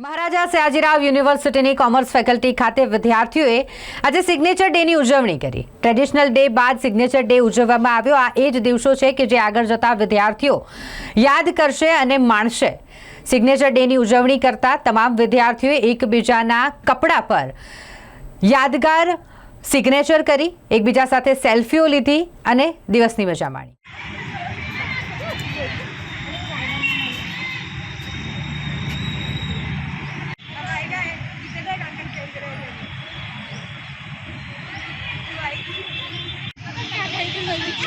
મહારાજા સયાજીરાવ યુનિવર્સિટીની commerce faculty ખાતે વિદ્યાર્થીઓએ આજે સિગ્નેચર ડેની ઉજવણી કરી. ટ્રેડિશનલ ડે બાદ સિગ્નેચર ડે ઉજવવામાં આવ્યો. આ એ જ દિવસો છે કે જે આગળ જતા વિદ્યાર્થીઓ યાદ કરશે અને માણશે. સિગ્નેચર ડેની ઉજવણી કરતા તમામ વિદ્યાર્થીઓએ એકબીજાના કપડા પર યાદગાર સિગ્નેચર કરી, એકબીજા સાથે સેલ્ફીઓ લીધી અને દિવસની મજા માણી.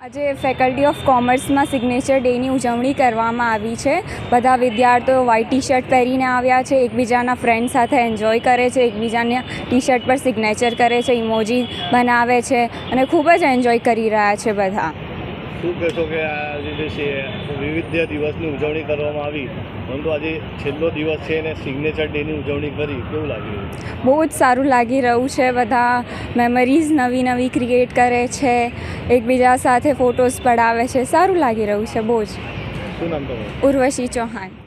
આજે ફેકલ્ટી ઓફ કોમર્સમાં સિગ્નેચર ડેની ઉજવણી કરવામાં આવી છે. બધા વિદ્યાર્થીઓ વ્હાઇટ ટી શર્ટ પહેરીને આવ્યા છે. એકબીજાના ફ્રેન્ડ સાથે એન્જોય કરે છે. એકબીજાના ટી શર્ટ પર સિગ્નેચર કરે છે. ઇમોજી બનાવે છે. અને ખૂબ જ એન્જોય કરી રહ્યા છે બધા. શું કહેશો કે આજે જે છે વિવિધ દિવસની ઉજવણી કરવામાં આવી. પરંતુ આજે છેલ્લો દિવસ છે અને સિગ્નેચર ડેની ઉજવણી કરી. કેવું લાગ્યું બહુ જ સારું લાગી રહ્યું છે. બધા મેમરીઝ નવી નવી ક્રિએટ કરે છે. એકબીજા સાથે ફોટોઝ પડાવે છે. સારું લાગી રહ્યું છે બહુ જ. શું નામ તમારું? ઉર્વશી ચૌહાણ.